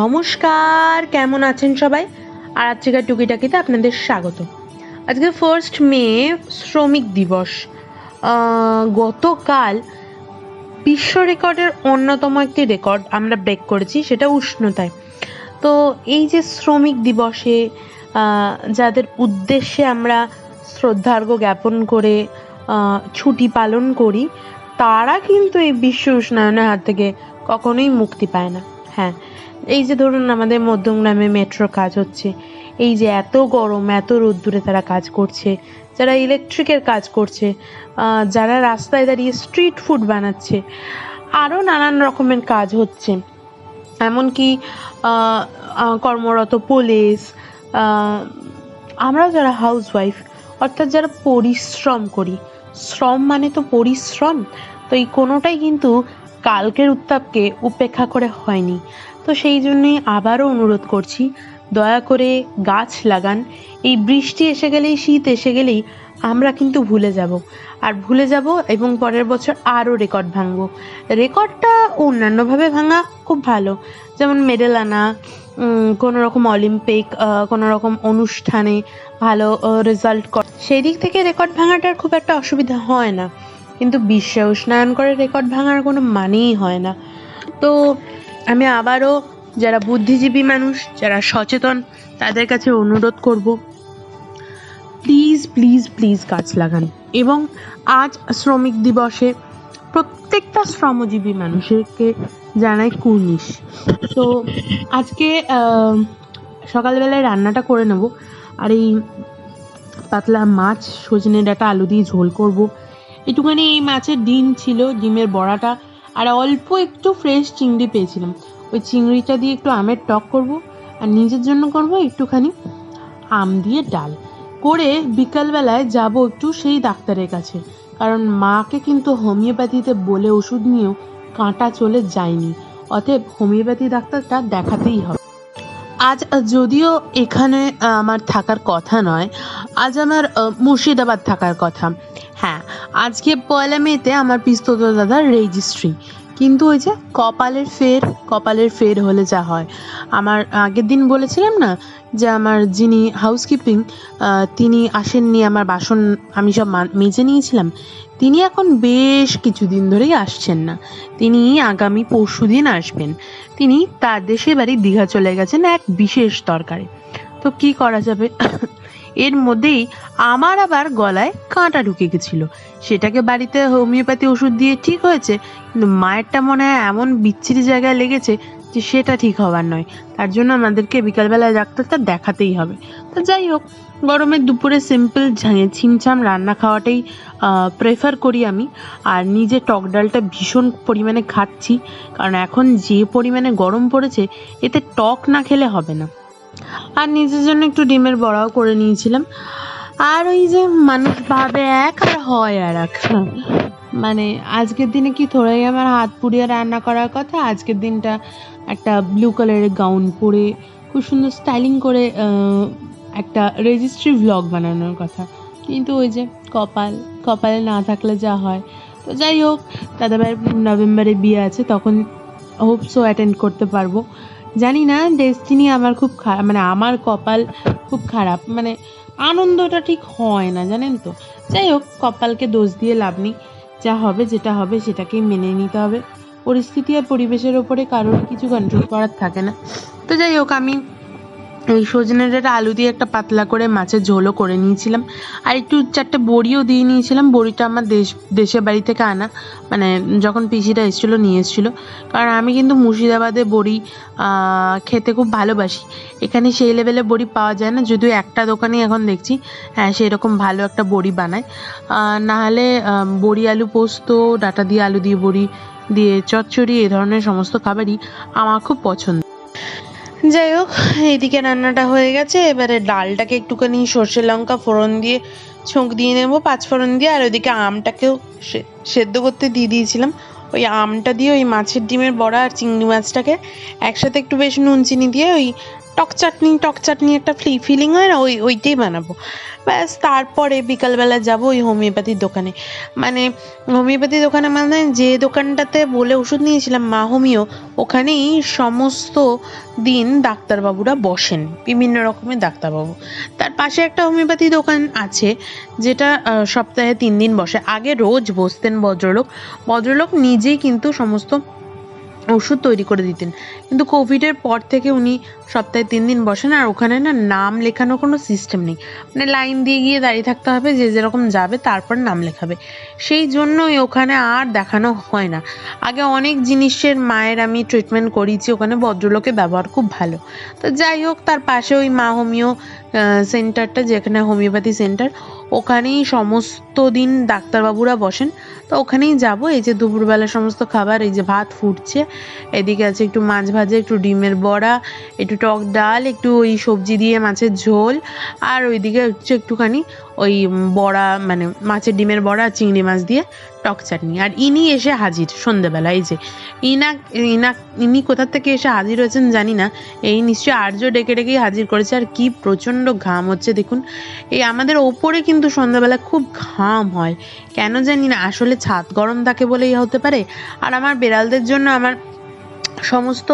নমস্কার, কেমন আছেন সবাই? আর আজকের টুকিটাকিতে আপনাদের স্বাগত। আজকে ফার্স্ট মে, শ্রমিক দিবস। গতকাল বিশ্ব রেকর্ডের অন্যতম একটি রেকর্ড আমরা ব্রেক করেছি, সেটা উষ্ণতায়। তো এই যে শ্রমিক দিবসে যাদের উদ্দেশ্যে আমরা শ্রদ্ধার্ঘ জ্ঞাপন করে ছুটি পালন করি, তারা কিন্তু এই বিশ্ব উষ্ণায়নের হাত থেকে কখনোই মুক্তি পায় না। হ্যাঁ এই যে ধরুন আমাদের মধ্যমগ্রামে মেট্রো কাজ হচ্ছে এই যে এত গরম এত রোদ্দুরে তারা কাজ করছে যারা ইলেকট্রিকের কাজ করছে যারা রাস্তায় দাঁড়িয়ে স্ট্রিট ফুড বানাচ্ছে আরও নানান রকমের কাজ হচ্ছে। এমনকি কর্মরত পুলিশ আহ, আমরাও যারা হাউস ওয়াইফ অর্থাৎ যারা পরিশ্রম করি শ্রম মানে তো পরিশ্রম তো এই কোনোটাই কিন্তু কালকের উত্তাপকে উপেক্ষা করে হয়নি। তো সেই জন্যই আবারও অনুরোধ করছি, দয়া করে গাছ লাগান। এই বৃষ্টি এসে গেলেই, শীত এসে গেলেই আমরা কিন্তু ভুলে যাব। আর ভুলে যাব এবং পরের বছর আরও রেকর্ড ভাঙবো। রেকর্ডটা অন্যান্যভাবে ভাঙা খুব ভালো। যেমন মেডেল আনা কোনো রকম অলিম্পিক কোনো রকম অনুষ্ঠানে ভালো রেজাল্ট কর সেই দিক থেকে রেকর্ড ভাঙাটার খুব একটা অসুবিধা হয় না। কিন্তু বিশ্ব উষ্ণায়ন করে রেকর্ড ভাঙার কোনো মানেই হয় না। তো আমি আবারও যারা বুদ্ধিজীবী মানুষ, যারা সচেতন, তাদের কাছে অনুরোধ করব প্লিজ প্লিজ প্লিজ গাছ লাগান। এবং আজ শ্রমিক দিবসে প্রত্যেকটা শ্রমজীবী মানুষকে জানাই কুর্নিশ। তো আজকে সকালবেলায় রান্নাটা করে নেব। আর এই পাতলা মাছ, সজনে ডাটা, আলু দিয়ে ঝোল করব। একটুখানি এই মাছের ডিম ছিল, ডিমের বড়াটা আর অল্প একটু ফ্রেশ চিংড়ি পেয়েছিলাম। ওই চিংড়িটা দিয়ে একটু আমের টক করব, আর নিজের জন্য করব একটুখানি আম দিয়ে ডাল। করে বিকালবেলায় যাব একটু সেই ডাক্তারের কাছে, কারণ মাকে কিন্তু হোমিওপ্যাথিতে বলে ওষুধ নিয়েও কাঁটা চলে যায়নি। অতএব হোমিওপ্যাথি ডাক্তারটা দেখাতেই হবে। আজ যদিও এখানে আমার থাকার কথা নয়, আজ আমার মুর্শিদাবাদ থাকার কথা। হ্যাঁ আজকে পয়লা মেতে আমার পিস্তত দাদার রেজিস্ট্রি কিন্তু ওই যে কপালের ফের কপালের ফের হলে যা হয়। আমার আগের দিন বলেছিলাম না যে আমার যিনি হাউসকিপিং তিনি আসেননি আমার বাসন আমি সব মেজে নিয়েছিলাম। তিনি এখন বেশ কিছুদিন ধরেই আসছেন না। তিনি আগামী পরশু দিন আসবেন। তিনি তার দেশের বাড়ি দীঘা চলে গেছেন এক বিশেষ দরকারে। তো কি করা যাবে? এর মধ্যেই আমার আবার গলায় কাঁটা ঢুকে গেছিল। সেটাকে বাড়িতে হোমিওপ্যাথি ওষুধ দিয়ে ঠিক হয়েছে, কিন্তু মায়েরটা মনে হয় এমন বিচ্ছিরি জায়গায় লেগেছে যে সেটা ঠিক হবার নয়। তার জন্য আমাদেরকে বিকালবেলায় ডাক্তারটা দেখাতেই হবে। তো যাই হোক গরমের দুপুরে সিম্পল ছিমছাম রান্না খাওয়াটাই প্রেফার করি আমি। আর নিজে টক ডালটা ভীষণ পরিমাণে খাচ্ছি, কারণ এখন যে পরিমাণে গরম পড়েছে, এতে টক না খেলে হবে না। আর নিজের জন্য একটু ডিমের বড়াও করে নিয়েছিলাম। আর ওই যে মানুষ ভাবে এক আর হয় আর এক। মানে আজকের দিনে কি থোড়াই আমার হাত পুড়িয়ে রান্না করার কথা? আজকের দিনটা একটা ব্লু কালারের গাউন পরে খুব সুন্দর স্টাইলিং করে একটা রেজিস্ট্রি ভ্লগ বানানোর কথা। কিন্তু ওই যে কপাল, কপালে না থাকলে যা হয়। তো যাই হোক, দাদাভাইয়ের নভেম্বরে বিয়ে আছে, তখন হোপসও অ্যাটেন্ড করতে পারব। জানি না ডেস্টিনি আমার খুব খারাপ মানে আমার কপাল খুব খারাপ। মানে আনন্দটা ঠিক হয় না, জানেন তো? যাই হোক, কপালকে দোষ দিয়ে লাভ নেই। যা হবে যেটা হবে সেটাকেই মেনে নিতে হবে। পরিস্থিতি আর পরিবেশের ওপরে কারোর কিছু কন্ট্রোল করার থাকে না। তো যাই হোক, আমি এই সজনে ডাঁটা আলু দিয়ে একটা পাতলা করে মাছের ঝোলও করে নিয়েছিলাম। আর একটু চারটে বড়িও দিয়ে নিয়েছিলাম। বড়িটা আমার দেশ, দেশের বাড়ি থেকে আনা। মানে যখন পিসিটা এসেছিল, নিয়ে এসেছিল। কারণ আমি কিন্তু মুর্শিদাবাদে বড়ি খেতে খুব ভালোবাসি। এখানে সেই লেভেলে বড়ি পাওয়া যায় না। যদিও একটা দোকানে এখন দেখছি হ্যাঁ সেই রকম ভালো একটা বড়ি বানায়। নাহলে বড়ি আলু পোস্ত, ডাটা দিয়ে আলু দিয়ে বড়ি, দিয়ে চচ্চড়ি এই ধরনের সমস্ত খাবারই আমার খুব পছন্দ। যাই হোক এইদিকে রান্নাটা হয়ে গেছে। এবারে ডালটাকে একটুখানি সর্ষে লঙ্কা ফোড়ন দিয়ে ছোঁক দিয়ে নেব, পাঁচ ফোড়ন দিয়ে। আর ওইদিকে আমটাকেও সেদ্ধ করতে দিয়ে দিয়েছিলাম। ওই আমটা দিয়ে ওই মাছের ডিমের বড়া আর চিংড়ি মাছটাকে একসাথে একটু বেশ নুন চিনি দিয়ে ওই টক চাটনি টক চাটনি একটা ফিলিং হয় না, ওই, ওইটাই বানাবো। ব্যাস, তারপরে বিকালবেলা যাব ওই হোমিওপ্যাথির দোকানে। মানে হোমিওপ্যাথি দোকানে মানে যে দোকানটাতে বলে ওষুধ নিয়েছিলাম, মা হোমিও, ওখানেই সমস্ত দিন ডাক্তারবাবুরা বসেন, বিভিন্ন রকমের ডাক্তারবাবু। তার পাশে একটা হোমিওপ্যাথি দোকান আছে, যেটা সপ্তাহে তিন দিন বসে। আগে রোজ বসতেন ভদ্রলোক। ভদ্রলোক নিজেই কিন্তু সমস্ত ওষুধ তৈরি করে দিতেন। কিন্তু কোভিডের পর থেকে উনি সপ্তাহে তিন দিন বসেন আর ওখানে না নাম লেখানোর কোনো সিস্টেম নেই। মানে লাইন দিয়ে গিয়ে দাঁড়িয়ে থাকতে হবে, যে যেরকম যাবে তারপর নাম লেখাবে। সেই জন্যই ওখানে আর দেখানো হয় না। আগে অনেক জিনিসের মায়ের আমি ট্রিটমেন্ট করিয়েছি, ওখানে ভদ্রলোকের ব্যবহার খুব ভালো। তো যাই হোক, তার পাশে ওই মা হোমিও সেন্টারটা যেখানে হোমিওপ্যাথি সেন্টার ওখানেই সমস্ত দিন ডাক্তারবাবুরা বসেন। তো ওখানেই যাব। এই যে দুপুরবেলা সমস্ত খাবার, এই যে ভাত ফুটছে। এদিকে আছে একটু মাছ ভাজা, একটু ডিমের বড়া, একটু টক ডাল, একটু ওই সবজি দিয়ে মাছের ঝোল, আর ওইদিকে হচ্ছে একটুখানি ওই বড়া মানে মাছের ডিমের বড়া, চিংড়ি মাছ দিয়ে টক চাটনি। আর ইনি এসে হাজির সন্ধেবেলা, এই যে। ইনা ইনা, ইনি কোথার থেকে এসে হাজির হয়েছেন জানি না। এই নিশ্চয়ই আর্য ডেকে ডেকেই হাজির করেছে। আর কি প্রচণ্ড ঘাম হচ্ছে, দেখুন। এই আমাদের ওপরে কিন্তু সন্ধ্যাবেলা খুব ঘাম হয়। কেন জানি না, আসলে ছাদ গরম থাকে বলেই হতে পারে। আর আমার বেড়ালদের জন্য আমার সমস্ত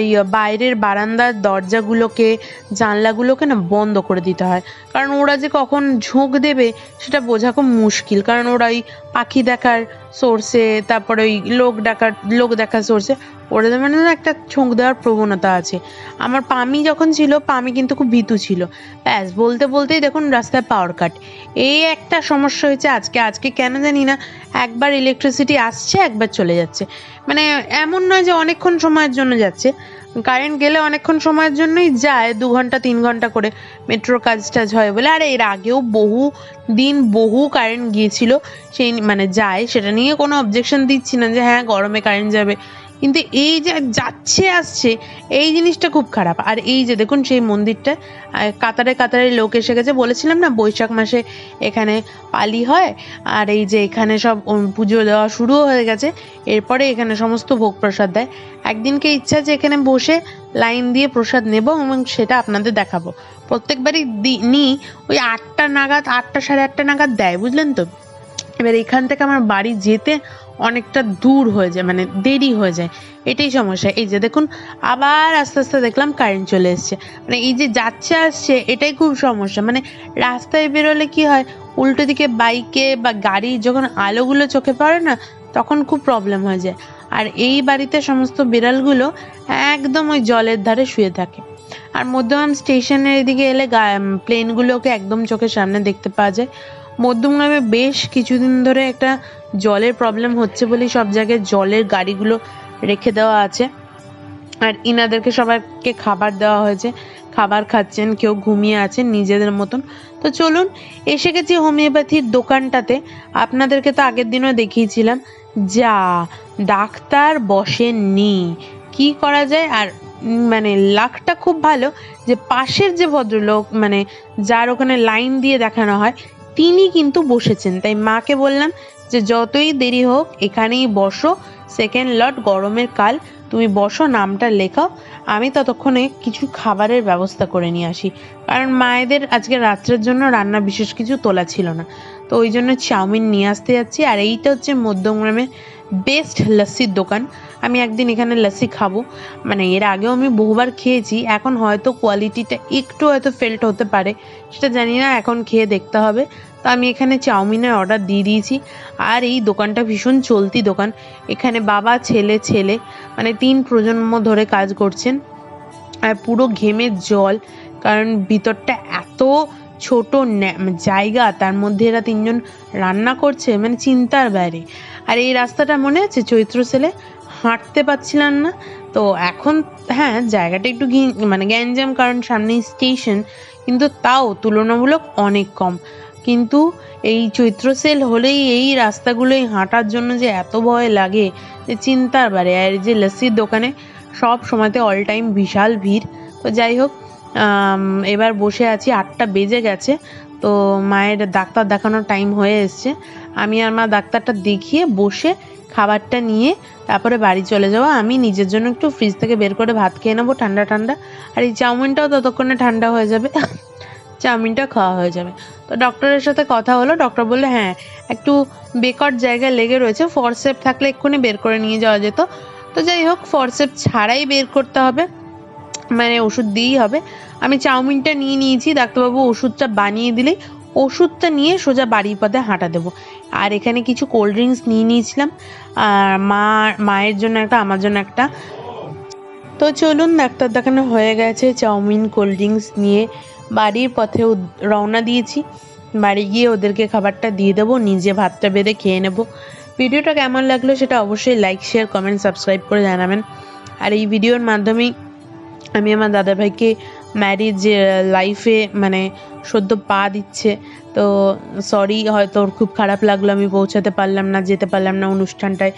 ইয়ে, বাইরের বারান্দার দরজাগুলোকে জানলাগুলোকে না বন্ধ করে দিতে হয়। কারণ ওরা যে কখন ঝোঁক দেবে সেটা বোঝা খুব মুশকিল। কারণ ওরা ওই পাখি দেখার সোর্সে তারপরে ওই লোক ডাকার লোক দেখার সোর্সে ওদের মানে একটা ঝোঁক দেওয়ার প্রবণতা আছে। আমার পামি যখন ছিল, পামি কিন্তু খুব ভীতু ছিল। ব্যাস, বলতে বলতেই দেখুন রাস্তায় পাওয়ার কাট এই একটা সমস্যা হয়েছে আজকে। আজকে কেন জানি না একবার ইলেকট্রিসিটি আসছে, একবার চলে যাচ্ছে। মানে এমন নয় যে অনেকক্ষণ সময়ের জন্য যাচ্ছে। কারেন্ট গেলে অনেকক্ষণ সময়ের জন্যই যায়, দু ঘণ্টা, তিন ঘণ্টা করে মেট্রোর কাজ টাজ হয় বলে। আর, এর আগেও বহু দিন বহু কারেন্ট গিয়েছিল। সেই মানে যায়। সেটা নিয়ে কোনো অবজেকশন দিচ্ছি না যে হ্যাঁ গরমে কারেন্ট যাবে। কিন্তু এই যে যাচ্ছে, আসছে, এই জিনিসটা খুব খারাপ। আর এই যে দেখুন, সেই মন্দিরটা কাতারে কাতারে লোক এসে গেছে। বলেছিলাম না, বৈশাখ মাসে এখানে পালি হয়, আর এই যে এখানে সব পুজো দেওয়া শুরু হয়ে গেছে। এরপরে এখানে সমস্ত ভোগ প্রসাদ দেয়। একদিনকে ইচ্ছা যে এখানে বসে লাইন দিয়ে প্রসাদ নেব, এবং সেটা আপনাদের দেখাবো। প্রত্যেকবারই নিই ওই আটটা নাগাদ, আটটা সাড়ে আটটা নাগাদ দেয়, বুঝলেন তো? এবার এখান থেকে আমার বাড়ি যেতে অনেকটা দূর হয়ে যায় মানে দেরি হয়ে যায়। এটাই সমস্যা। এই যে দেখুন, আবার আস্তে আস্তে দেখলাম কারেন্ট চলে এসছে। মানে এই যে যাচ্ছে আসছে, এটাই খুব সমস্যা। মানে রাস্তায় বেরোলে কি হয়, উল্টো দিকে বাইকে বা গাড়ি যখন আলোগুলো চোখে পড়ে না, তখন খুব প্রবলেম হয়ে যায়। আর এই বাড়িতে সমস্ত বিড়ালগুলো একদম ওই জলের ধারে শুয়ে থাকে। আর মধ্যম স্টেশনের এদিকে এলে প্লেনগুলোকে একদম চোখের সামনে দেখতে পাওয়া যায়। মধ্যমগ্রামে বেশ কিছুদিন ধরে একটা জলের প্রবলেম হচ্ছে বলেই সব জায়গায় জলের গাড়িগুলো রেখে দেওয়া আছে। আর ইনাদেরকে সবাইকে খাবার দেওয়া হয়েছে। খাবার খাচ্ছেন, কেউ ঘুমিয়ে আছেন নিজেদের মতন। তো চলুন, এসে গেছি হোমিওপ্যাথির দোকানটাতে। আপনাদেরকে তো আগের দিনও দেখিয়েছিলাম। যা, ডাক্তার বসেননি। কি করা যায়? আর মানে লাকটা খুব ভালো যে পাশের যে ভদ্রলোক মানে যার ওখানে লাইন দিয়ে দেখানো হয় তিনি কিন্তু বসেছেন। তাই মাকে বললাম যে, যতই দেরি হোক, এখানেই বসো। সেকেন্ড লট গরমের কাল, তুমি বসো, নামটা লেখাও। আমি ততক্ষণে কিছু খাবারের ব্যবস্থা করে নিয়ে আসি। কারণ মায়েদের আজকে রাত্রের জন্য রান্না বিশেষ কিছু তোলা ছিল না। তো ওই জন্য চাউমিন নিয়ে আসতে যাচ্ছি। আর এইটা হচ্ছে মধ্যমগ্রামের বেস্ট লস্যির দোকান। আমি একদিন এখানে লস্যি খাব। মানে এর আগেও আমি বহুবার খেয়েছি। এখন হয়তো কোয়ালিটিটা একটু হয়তো ফেল্ট হতে পারে। সেটা জানি না, এখন খেয়ে দেখতে হবে। তো আমি এখানে চাউমিনের অর্ডার দিয়ে দিয়েছি। আর এই দোকানটা ভীষণ চলতি দোকান। এখানে বাবা, ছেলে ছেলে মানে তিন প্রজন্ম ধরে কাজ করছেন। আর পুরো ঘেমে জল। কারণ ভিতরটা এত ছোট ন্যা- জায়গা, তার মধ্যে এরা তিনজন রান্না করছে মানে চিন্তার বাইরে। আর এই রাস্তাটা মনে আছে? চৈত্র সেলে? হাঁটতে পারছিলাম না। তো এখন হ্যাঁ জায়গাটা একটু মানে গ্যাঞ্জাম, কারণ সামনেই স্টেশন, কিন্তু তাও তুলনামূলক অনেক কম। কিন্তু এই চৈত্র সেল হলেই এই রাস্তাগুলোই হাঁটার জন্য যে এত ভয় লাগে, যে চিন্তার বারে আর যে লস্যির দোকানে সব সময়তে অল টাইম বিশাল ভিড়। তো যাই হোক এবার বসে আছি, আটটা বেজে গেছে, তো মায়ের ডাক্তার দেখানোর টাইম হয়ে এসছে। আমি আর মা ডাক্তারটা দেখিয়ে বসে খাবারটা নিয়ে তারপরে বাড়ি চলে যাওয়া আমি নিজের জন্য একটু ফ্রিজ থেকে বের করে ভাত খেয়ে নেব, ঠান্ডা ঠান্ডা। আর এই চাউমিনটাও ততক্ষণে ঠান্ডা হয়ে যাবে, চাউমিনটা খাওয়া হয়ে যাবে। তো ডক্টরের সাথে কথা হলো ডক্টর বলল হ্যাঁ একটু বেকট জায়গায় লেগে রয়েছে ফরসেপ থাকলে এক্ষুনি বের করে নিয়ে যাওয়া যেত। তো যাই হোক ফরসেপ ছাড়াই বের করতে হবে। মানে ওষুধ দিয়েই হবে। আমি চাউমিনটা নিয়ে নিয়েছি, ডাক্তারবাবু ওষুধটা বানিয়ে দিলেই ওষুধটা নিয়ে সোজা বাড়ির পথে হাঁটা দেবো। আর এখানে কিছু কোল্ড ড্রিঙ্কস নিয়ে নিয়েছিলাম। আর মা, মায়ের জন্য একটা, আমার জন্য একটা। তো চলুন, ডাক্তার দেখানো হয়ে গেছে চাউমিন, কোল্ড ড্রিঙ্কস নিয়ে। বাড়ির পথে রওনা দিয়েছি। বাড়ি গিয়ে ওদেরকে খাবারটা দিয়ে দেবো, নিজে ভাতটা বেঁধে খেয়ে নেব। ভিডিওটা কেমন লাগল সেটা অবশ্যই লাইক শেয়ার কমেন্ট সাবস্ক্রাইব করে জানাবেন। আর এই ভিডিওর মাধ্যমেই আমি আমার দাদাভাইকে ম্যারিজ লাইফে মানে সদ্য পা দিচ্ছে। তো সরি হয়তো ওর খুব খারাপ লাগল, আমি পৌঁছাতে পারলাম না, যেতে পারলাম না অনুষ্ঠানটায়।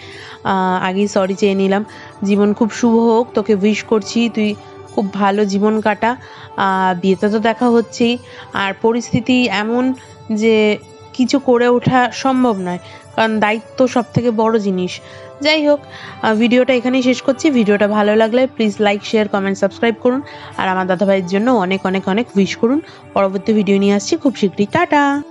আগেই সরি চেয়ে নিলাম। জীবন খুব শুভ হোক, তোকে উইশ করছি, তুই খুব ভালো জীবন কাটা। বিয়েতে তো দেখা হচ্ছেই। আর পরিস্থিতি এমন যে কিছু করে ওঠা সম্ভব নয়, কারণ দায়িত্ব সব থেকে বড় জিনিস। যাই হোক ভিডিওটা এখানেই শেষ করছি। ভিডিওটা ভালো লাগলে please like share comment subscribe করুন। আর আমার দাদাভাইয়ের জন্য অনেক অনেক অনেক উইশ করুন। পরবর্তী ভিডিও নিয়ে আসছি। খুব শীঘ্রই। টাটা!